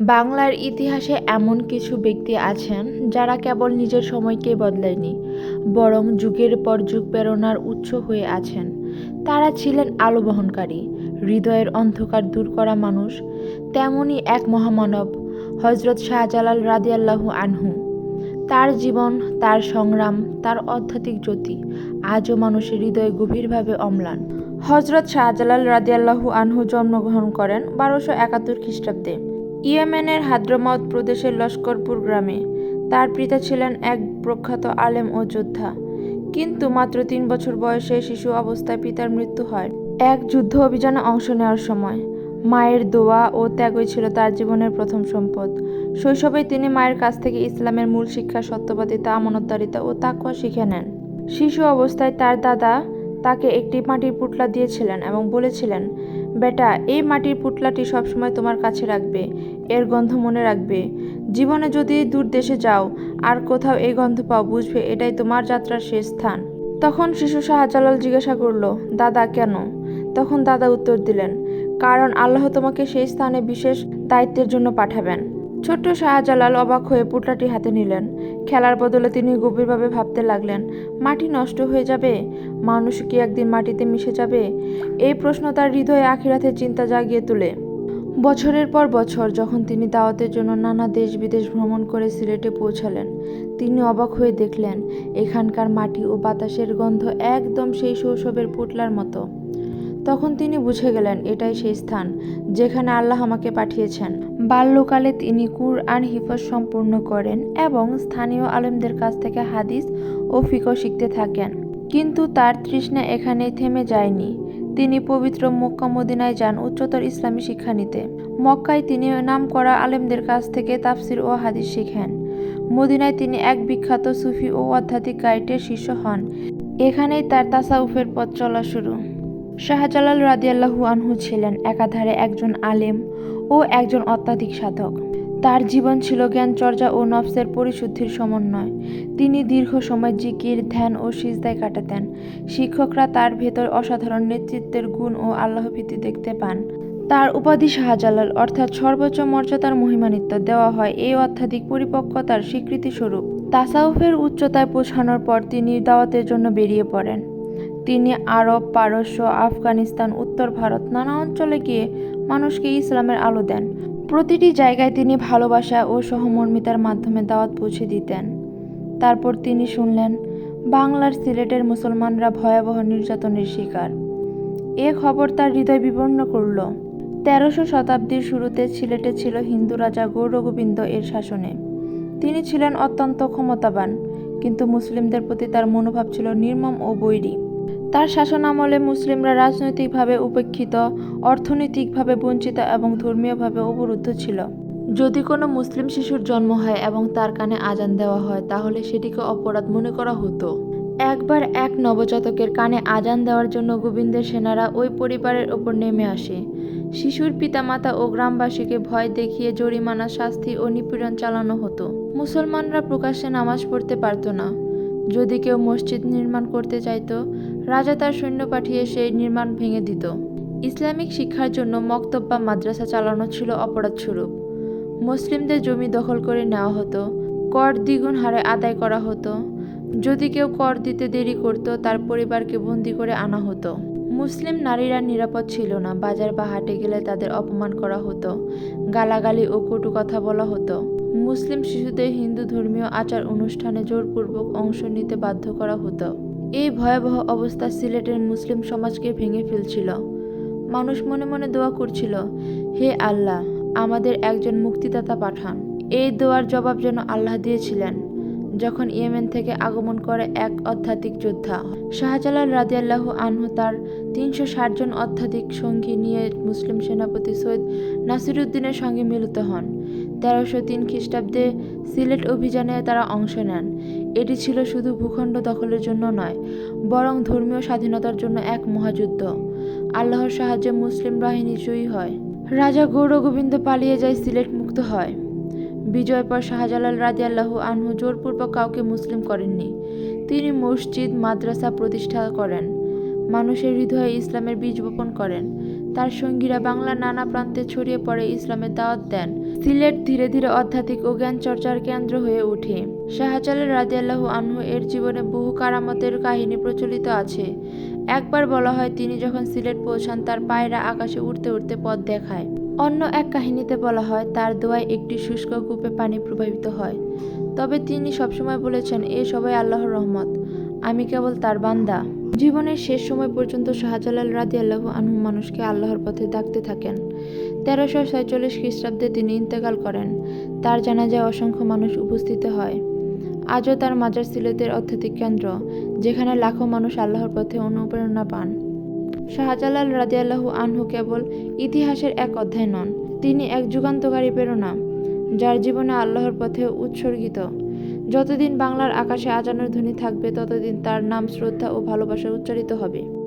বাংলার ইতিহাসে এমন কিছু ব্যক্তি আছেন যারা কেবল নিজের সময়কে বদলায়নি, বরং যুগের পর যুগ প্রেরণার উৎস হয়ে আছেন। তারা ছিলেন আলো বহনকারী হৃদয়ের অন্ধকার দূর করা মানুষ তেমনই এক মহামানব হজরত শাহজালাল রাদিয়াল্লাহু আনহু। তার জীবন, তার সংগ্রাম, তার আধ্যাত্মিক জ্যোতি আজও মানুষের হৃদয়ে গভীরভাবে অম্লান। হজরত শাহজালাল রাদিয়াল্লাহু আনহু জন্মগ্রহণ করেন বারোশো একাত্তর খ্রিস্টাব্দে। ইয়েমেনের হাদ্রমাউত প্রদেশের লস্করপুর গ্রামে। তার পিতা ছিলেন এক প্রখ্যাত আলেম ও যোদ্ধা। কিন্তু মাত্র তিন বছর বয়সে শিশু অবস্থায় পিতার মৃত্যু হয়। এক যুদ্ধ অভিযানে অংশ নেওয়ার সময় মায়ের দোয়া ও ত্যাগই ছিল তার জীবনের প্রথম সম্পদ। শৈশবে তিনি মায়ের কাছ থেকে ইসলামের মূল শিক্ষা, সত্যবাদিতা, আমানতদারিতা ও তাকুয়া শিখে নেন। শিশু অবস্থায় তার দাদা তাকে একটি মাটির পুটলা দিয়েছিলেন এবং বলেছিলেন বেটা, এই মাটির পুটলাটি সবসময় তোমার কাছে রাখবে, এর গন্ধ মনে রাখবে। জীবনে যদি দূর দেশে যাও, আর কোথাও এই গন্ধ পাও, বুঝবে এটাই তোমার যাত্রার শেষ স্থান। তখন শিশু শাহজালাল জিজ্ঞাসা করল, দাদা, কেন? তখন দাদা উত্তর দিলেন, কারণ আল্লাহ তোমাকে সেই স্থানে বিশেষ দায়িত্বের জন্য পাঠাবেন। ছোট্ট শাহজালাল অবাক হয়ে পুটলাটি হাতে নিলেন। খেলার বদলে তিনি গভীরভাবে ভাবতে লাগলেন, মাটি নষ্ট হয়ে যাবে? মানুষ কি একদিন মাটিতে মিশে যাবে? এই প্রশ্ন তার হৃদয়ে আখিরাতের চিন্তা জাগিয়ে তোলে। বছরের পর বছর যখন তিনি দাওয়াতের জন্য নানা দেশ বিদেশ ভ্রমণ করে সিলেটে পৌঁছালেন, তিনি অবাক হয়ে দেখলেন, এখানকার মাটি ও বাতাসের গন্ধ একদম সেই শৈশবের পুটলার মতো। তখন তিনি বুঝে গেলেন, এটাই সেই স্থান যেখানে আল্লাহ আমাকে পাঠিয়েছেন। বাল্যকালে তিনি কুরআন হিফজ সম্পূর্ণ করেন এবং স্থানীয় আলেমদের কাছ থেকে হাদিস ও ফিকো শিখতে থাকেন। কিন্তু তার তৃষ্ণা এখানেই থেমে যায়নি। তিনি পবিত্র মক্কা মদিনায় যান উচ্চতর ইসলামী শিক্ষা নিতে। মক্কায় তিনি নামকরা আলেমদের কাছ থেকে তাফসির ও হাদিস শিখেন। মদিনায় তিনি এক বিখ্যাত সুফি ও আধ্যাত্মিক গাইডের শিষ্য হন। এখানেই তার তাসাউফের পথ চলা শুরু। শাহজালাল রাদিয়াল্লাহু আনহু ছিলেন একাধারে একজন আলেম ও একজন অত্যাধিক সাধক। তার জীবন ছিল জ্ঞান জ্ঞানচর্চা ও নফসের পরিশুদ্ধির সমন্বয়। তিনি দীর্ঘ সময় জিকির, ধ্যান ও সিজদায় কাটাতেন। শিক্ষকরা তার ভেতর অসাধারণ নেতৃত্বের গুণ ও আল্লাহভীতি দেখতে পান। তার উপাধি শাহজালাল, অর্থাৎ সর্বোচ্চ মর্যাদার মহিমানিত্ব দেওয়া হয় এই অত্যাধিক পরিপক্কতার স্বীকৃতিস্বরূপ। তাসাউফের উচ্চতায় পৌঁছানোর পর তিনি দাওয়াতের জন্য বেরিয়ে পড়েন। তিনি আরব, পারস্য, আফগানিস্তান, উত্তর ভারত নানা অঞ্চলে গিয়ে মানুষকে ইসলামের আলো দেন। প্রতিটি জায়গায় তিনি ভালোবাসা ও সহমর্মিতার মাধ্যমে দাওয়াত পৌঁছে দিতেন। তারপর তিনি শুনলেন, বাংলার সিলেটের মুসলমানরা ভয়াবহ নির্যাতনের শিকার। এ খবর তার হৃদয় বিবর্ণ করল। তেরোশো শতাব্দীর শুরুতে সিলেটে ছিল হিন্দু রাজা গৌরগোবিন্দ এর শাসনে। তিনি ছিলেন অত্যন্ত ক্ষমতাবান, কিন্তু মুসলিমদের প্রতি তার মনোভাব ছিল নির্মম ও বৈরী। তার শাসনামলে মুসলিমরা রাজনৈতিকভাবে উপেক্ষিত, অর্থনৈতিকভাবে বঞ্চিত এবং ধর্মীয়ভাবে অবরুদ্ধ ছিল। যদি কোনো মুসলিম শিশুর জন্ম হয় এবং তার কানে আজান দেওয়া হয়, তাহলে সেটিকে অপরাধ মনে করা হতো। একবার এক নবজাতকের কানে আজান দেওয়ার জন্য গোবিন্দের সেনারা ওই পরিবারের ওপর নেমে আসে। শিশুর পিতামাতা ও গ্রামবাসীকে ভয় দেখিয়ে জরিমানা, শাস্তি ও নিপীড়ন চালানো হতো। মুসলমানরা প্রকাশ্যে নামাজ পড়তে পারতো না। যদি কেউ মসজিদ নির্মাণ করতে চাইত, রাজা তার সৈন্য পাঠিয়ে সেই নির্মাণ ভেঙে দিত। ইসলামিক শিক্ষার জন্য মক্তব বা মাদ্রাসা চালানো ছিল অপরাধ স্বরূপ মুসলিমদের জমি দখল করে নেওয়া হতো, কর দ্বিগুণ হারে আদায় করা হতো। যদি কেউ কর দিতে দেরি করত, তার পরিবারকে বন্দি করে আনা হতো। মুসলিম নারীরা নিরাপদ ছিল না, বাজার বা হাটে গেলে তাদের অপমান করা হতো, গালাগালি ও কটু কথা বলা হতো। মুসলিম শিশুদের হিন্দু ধর্মীয় আচার অনুষ্ঠানে জোরপূর্বক অংশ নিতে বাধ্য করা হতো। এই ভয়াবহ অবস্থা সিলেটের মুসলিম সমাজকে ভেঙে ফেলছিল। মানুষ মনে মনে দোয়া করছিল, হে আল্লাহ, আমাদের একজন মুক্তিদাতা পাঠান। এই দোয়ার জবাব যেন আল্লাহ দিয়েছিলেন, যখন ইয়েমেন থেকে আগমন করে এক আধ্যাত্মিক যোদ্ধা। শাহজালাল রাদিয়াল্লাহু আনহু তার তিনশো ষাট জন আধ্যাত্মিক সঙ্গী নিয়ে মুসলিম সেনাপতি সৈয়দ নাসিরুদ্দিনের সঙ্গে মিলিত হন। তেরোশো তিন খ্রিস্টাব্দে সিলেট অভিযানে তারা অংশ নেন। এটি ছিল শুধু ভূখণ্ড দখলের জন্য নয়, বরং ধর্মীয় স্বাধীনতার জন্য এক মহাযুদ্ধ। আল্লাহর সাহায্যে মুসলিম বাহিনী জয়ী হয়। রাজা গৌর গোবিন্দ পালিয়ে যায় সিলেট মুক্ত হয়। বিজয় পর শাহজালাল রাদিয়াল্লাহু আনহু জোরপূর্বক কাউকে মুসলিম করেননি। তিনি মসজিদ, মাদ্রাসা প্রতিষ্ঠা করেন। মানুষের হৃদয়ে ইসলামের বীজ বপন করেন। তার সঙ্গীরা বাংলার নানা প্রান্তে ছড়িয়ে পড়ে ইসলামের দাওয়াত দেন। সিলেট ধীরে ধীরে আধ্যাত্মিক ও জ্ঞান চর্চার কেন্দ্র হয়ে ওঠে। শাহজালাল রাদিয়াল্লাহু আনহু এর জীবনে বহু কারামতের কাহিনী প্রচলিত আছে। একবার বলা হয়, তিনি যখন সিলেট পৌঁছান, তার পায়রা আকাশে উড়তে উড়তে পথ দেখায়। অন্য এক কাহিনীতে বলা হয়, তার দোয়ায় একটি শুষ্ক কূপে পানি প্রবাহিত হয়। তবে তিনি সবসময় বলেছেন, এ সবাই আল্লাহর রহমত। আমি কেবল তার বান্দা। জীবনের শেষ সময় পর্যন্ত শাহজালাল রাদি আল্লাহ আনহু মানুষকে আল্লাহর পথে ডাকতে থাকেন। তেরোশো ছয়চল্লিশ খ্রিস্টাব্দে তিনি ইন্তেকাল করেন। তার জানাজায় অসংখ্য মানুষ উপস্থিত হয়। আজও তার মাজার সিলেটের অর্থনৈতিক কেন্দ্র, যেখানে লাখো মানুষ আল্লাহর পথে অনুপ্রেরণা পান। শাহজালাল রাদিয়াল্লাহু আনহু কেবল ইতিহাসের এক অধ্যায় নন, তিনি এক যুগান্তকারী প্রেরণা, যার জীবনে আল্লাহর পথে উৎসর্গিত। যতদিন বাংলার আকাশে আজানের ধ্বনি থাকবে ততদিন তার নাম শ্রদ্ধা ও ভালোবাসা উচ্চারিত হবে।